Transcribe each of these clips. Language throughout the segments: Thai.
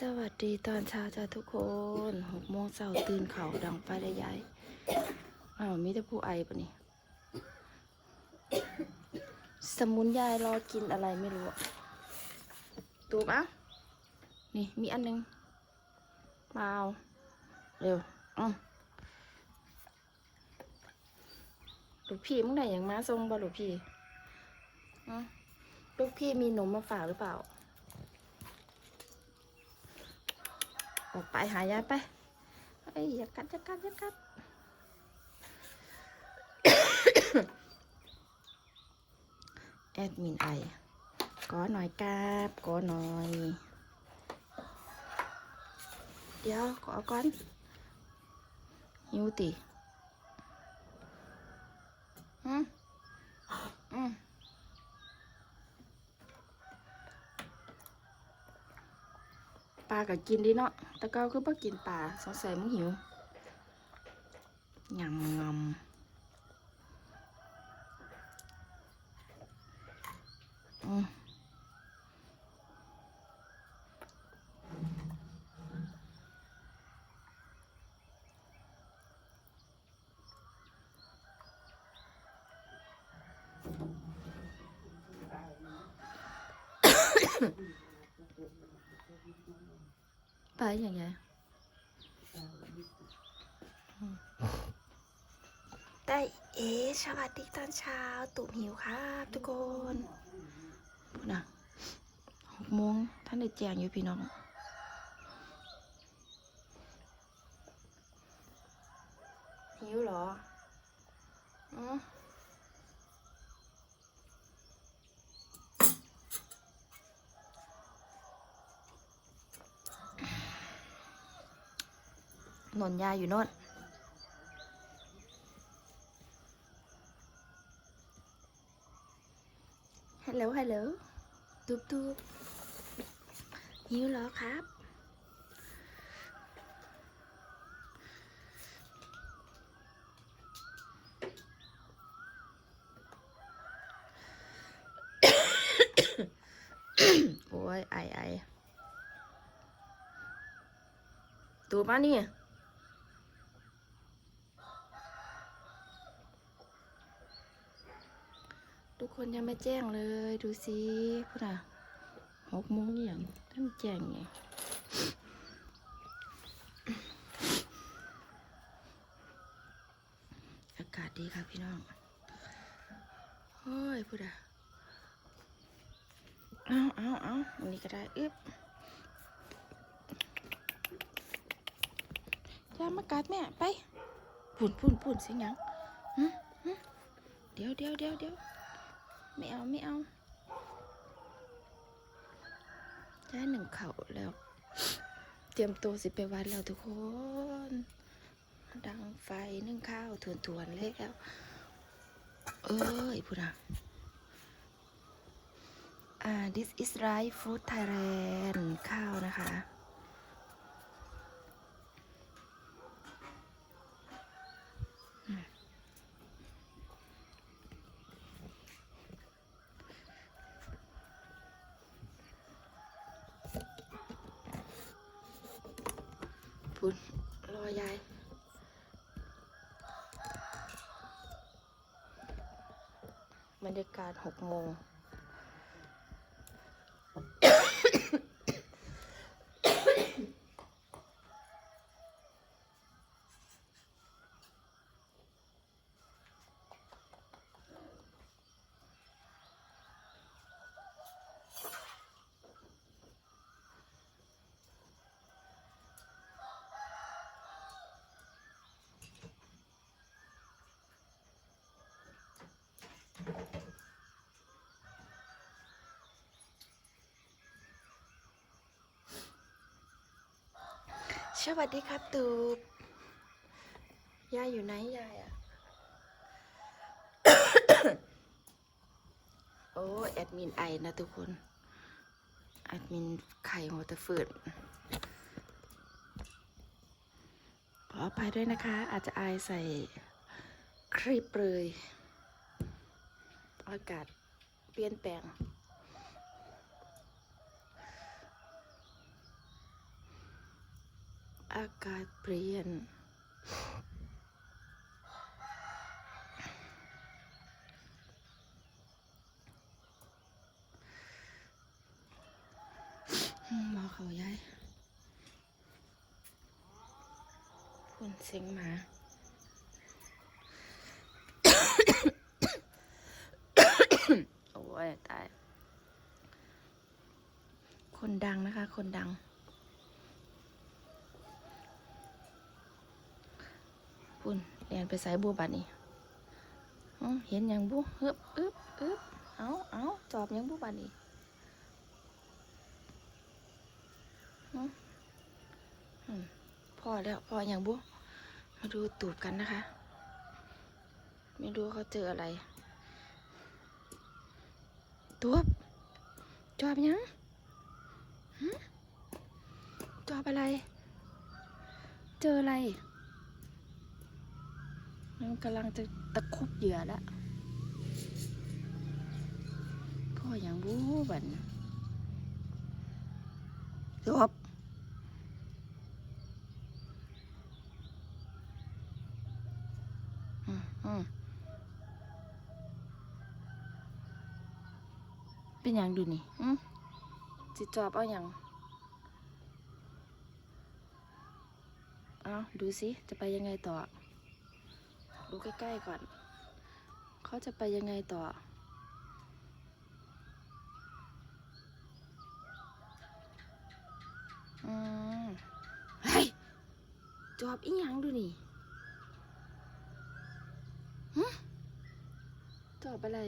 สวัสดีตอนเช้าจ้าทุกคนหกโมงเช้าตื่นเขาดังไฟได้ยายอ้าวมีแต่ผู้ไอปะนี่ สมุนยายรอกินอะไรไม่รู้อะตูบอะนี่มีอันหนึงมาเอาเร็วอะลูกพี่มึงได้อย่างมาทรงบ่ลูกพี่อะลูกพี่มีหนมมาฝากหรือเปล่า ออกไปหายายไปเอ้ยอย่ากัดอย่ากัดอย่ากัดแอดมินไอก็หน่อยกราบก็หน่อย เดี๋ยวขอก่อนหิวติอืมอืมป ลาก็กินดีเนาะแต่เก้าคือบ่กินปลาสงสัยมึงหิวยำงำอืม ไปอย่างไงได้เอสวัสดีตอนเช้า ตุ่มหิวครับทุกคนพูดนะหกโมงท่านได้แจงอยู่พี่น้องหิวเหรออ๋อ หนนยาอยู่โน่นฮัลโหลฮัลโหลตูบตูบหิวเหรอครับ โอ้ยไอไอตูบมานี่ ทุกคนยังไม่แจ้งเลย ดูสิพูดอะหกโมงอย่างท่านแจ้งไงอากาศดีค่ะพี่น้องโอ้ยพูดอะเอาเอาเอาอันนี้ก็ได้อึ๊บยามากัดแม่ไปปุ่นปุ่นปุ่นเสียงยังเดี๋ยวเดี๋ยวเดี๋ยวเดี๋ยว ไม่เอาไม่เอาได้หนึ่งเข่าแล้ว เตรียมตัวสิไปวัดแล้วทุกคน ดังไฟนึ่งข้าวถวนถวนๆแล้ว เอ้ยพูดนะ อ่า this is right food Thailand ข้าวนะคะ พุ่นรอยายบรรยากาศหกโมง สวัสดีครับตูบยายอยู่ไหนยายอะโอ้แอดมินไอนะทุกคน แอดมินไข่หัวตะฝืดขออภัยด้วยนะคะ อาจจะอายใส่ครีปเลย อากาศเปลี่ยนแปลง อากาศเปลี่ยนอืมอเขาย้ายพุ่นเสียงหมาโอ้ยตาย คนดังนะคะ คนดัง พุ่นเรียนไปสายบัวบัดนี่เห็นอย่างบุฮึบอึบอึบเอาเอาจอบยังบุบัดนี่พ่อแล้วพ่ออย่างบุมาดูตูบกันนะคะ ไม่รู้เขาเจออะไรตูบจอบยังจอบอะไร เจออะไร มันกำลังจะตะคุบเหยื่อแล้วพ่ออย่างบูบันจบเป็นอย่างดูนี่จิจอบเอาอย่างเอาดูสิ จะไปยังไงต่อ ดูใกล้ๆก่อน เขาจะไปยังไงต่อ อืมเฮ้ย จอบอีหยังดูนี่จอบอะไร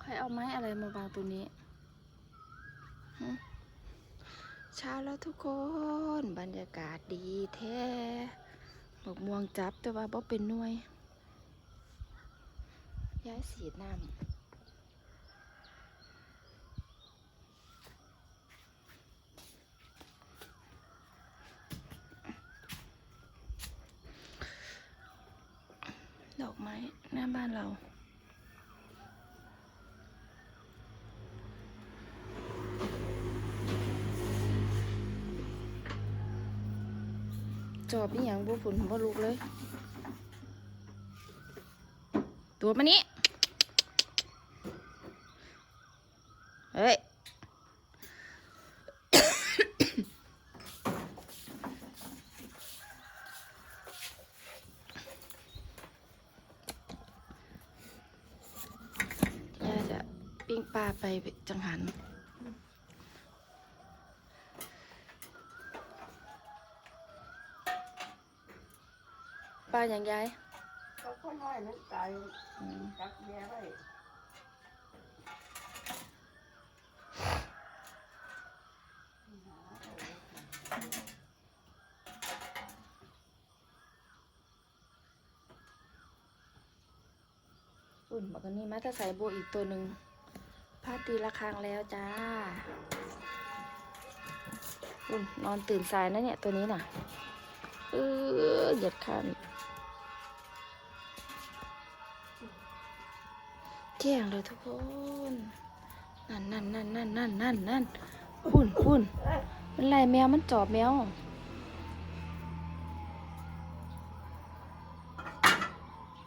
ใครเอาไม้อะไรมาวางตรงนี้หึเช้าแล้วทุกคน บรรยากาศดีแท้ บกม่วงจับแต่ว่าบ่เป็นหน่วยย้ายสีน้ำดอกไม้หน้าบ้านเรา จอบนี่อย่างบุผุนบ่ลุกเลย ตัวมานี้ เฮ้ย ย่าจะปิ้งปลาไปจังหัน ปลาอย่างยายเขาก็น้อยมันตายอืมกักแย่ไว้อุ่นบอกกันนี่มาจะใส่โบวอีกตัวหนึ่งพาตีละครังแล้วจ้า อุ่นนอนตื่นสายนะเนี่ยตัวนี้น่ะ เออเหยียดคันเที่ยงเลยทุกคน นั่นนั่นนั่นนั่นนั่นนั่นนั่นปุ่นปุ่นมันไล่แมวมันจอบแมว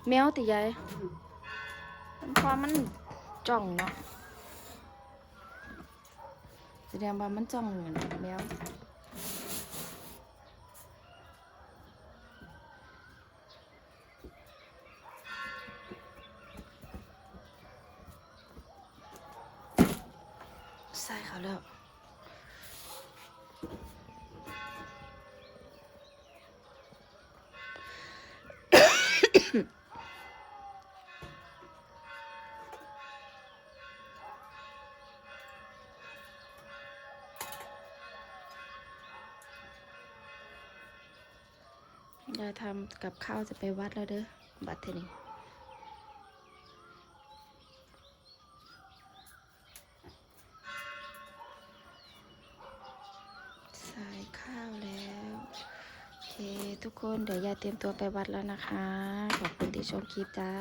แมวติยายมันพอมันจ้องเนาะแสดงว่ามันจ้องเหมือนแมวใส่เขาแล้ว ยายทำกับข้าวจะไปวัดแล้วเด้อ บัตรเทนี่ใส่ข้าวแล้ว ทุกคน เดี๋ยวยายเตรียมตัวไปวัดแล้วนะคะ ขอบคุณที่ชมคลิปจ้า